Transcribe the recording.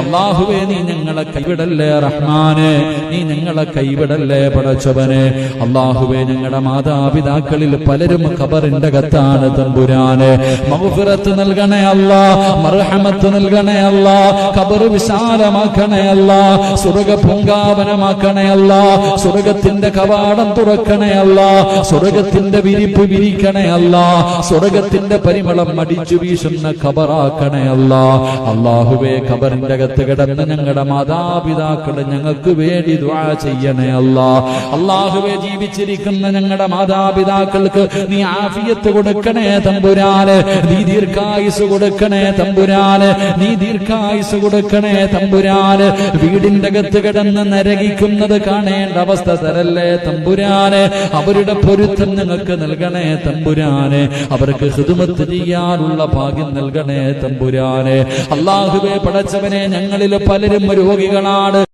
അള്ളാഹുവേ നീ ഞങ്ങളെ കൈവിടല്ലേ റഹ്മാനെ? നീ ഞങ്ങളെ കൈവിടല്ലേ പടച്ചവനെ? അള്ളാഹുവേ ഞങ്ങളുടെ മാതാപിതാക്കളിൽ പലരും ഖബറിന്റെ കത്താണ് തമ്പുരാന്. മൗഫിറത്ത് നൽകണേ അല്ലാ മർഹമത്ത് നൽകണേ അല്ലാ ഖബർ വിശാലമാക്കണേ അല്ലാ സ്വർഗ പൂങ്കാവനമാക്കണേ അല്ലാ സ്വർഗത്തിന്റെ കവാടം തുറക്കണേ അല്ലാ സ്വർഗത്തിന്റെ വിരിപ്പ് വിരിക്കണേ അല്ലാ സ്വർഗത്തിന്റെ പരിമളം അടിച്ചു വീശുന്ന ഖബറാക്കണേ അല്ലാ. അള്ളാഹുവേ ഖബറിന്റെ അകത്ത് കിടന്ന് ഞങ്ങളുടെ മാതാപിതാക്കൾ ഞങ്ങൾക്ക് വേണ്ടി ദുആ ചെയ്യണേ അല്ലാ. അള്ളാഹുവെ ജീവിച്ചിരിക്കുന്ന ഞങ്ങളുടെ മാതാപിതാക്കൾക്ക് നീ ആഫിയത്ത് കൊടുക്കണേ തമ്പുരാന്. നീ ദീർഘായുസ് കൊടുക്കണേ തമ്പുരാന്. നീ ദീർഘായുസ് കൊടുക്കണേ തമ്പുരാന്. വീടിന്റെ അകത്ത് കിടന്ന് നരകിക്കുന്നത് കാണേണ്ട അവസ്ഥ തരല്ലേ തമ്പുരാന്. അവരുടെ പൊരുത്തം നിങ്ങൾക്ക് നൽകണേ തമ്പുരാന്. അവർക്ക് ഹൃദുമത്ത് ചെയ്യാനുള്ള ഭാഗ്യം നൽകണേ തമ്പുരാന്. അള്ളാഹുവെ ഞങ്ങളിൽ പലരും രോഗികളാണ്.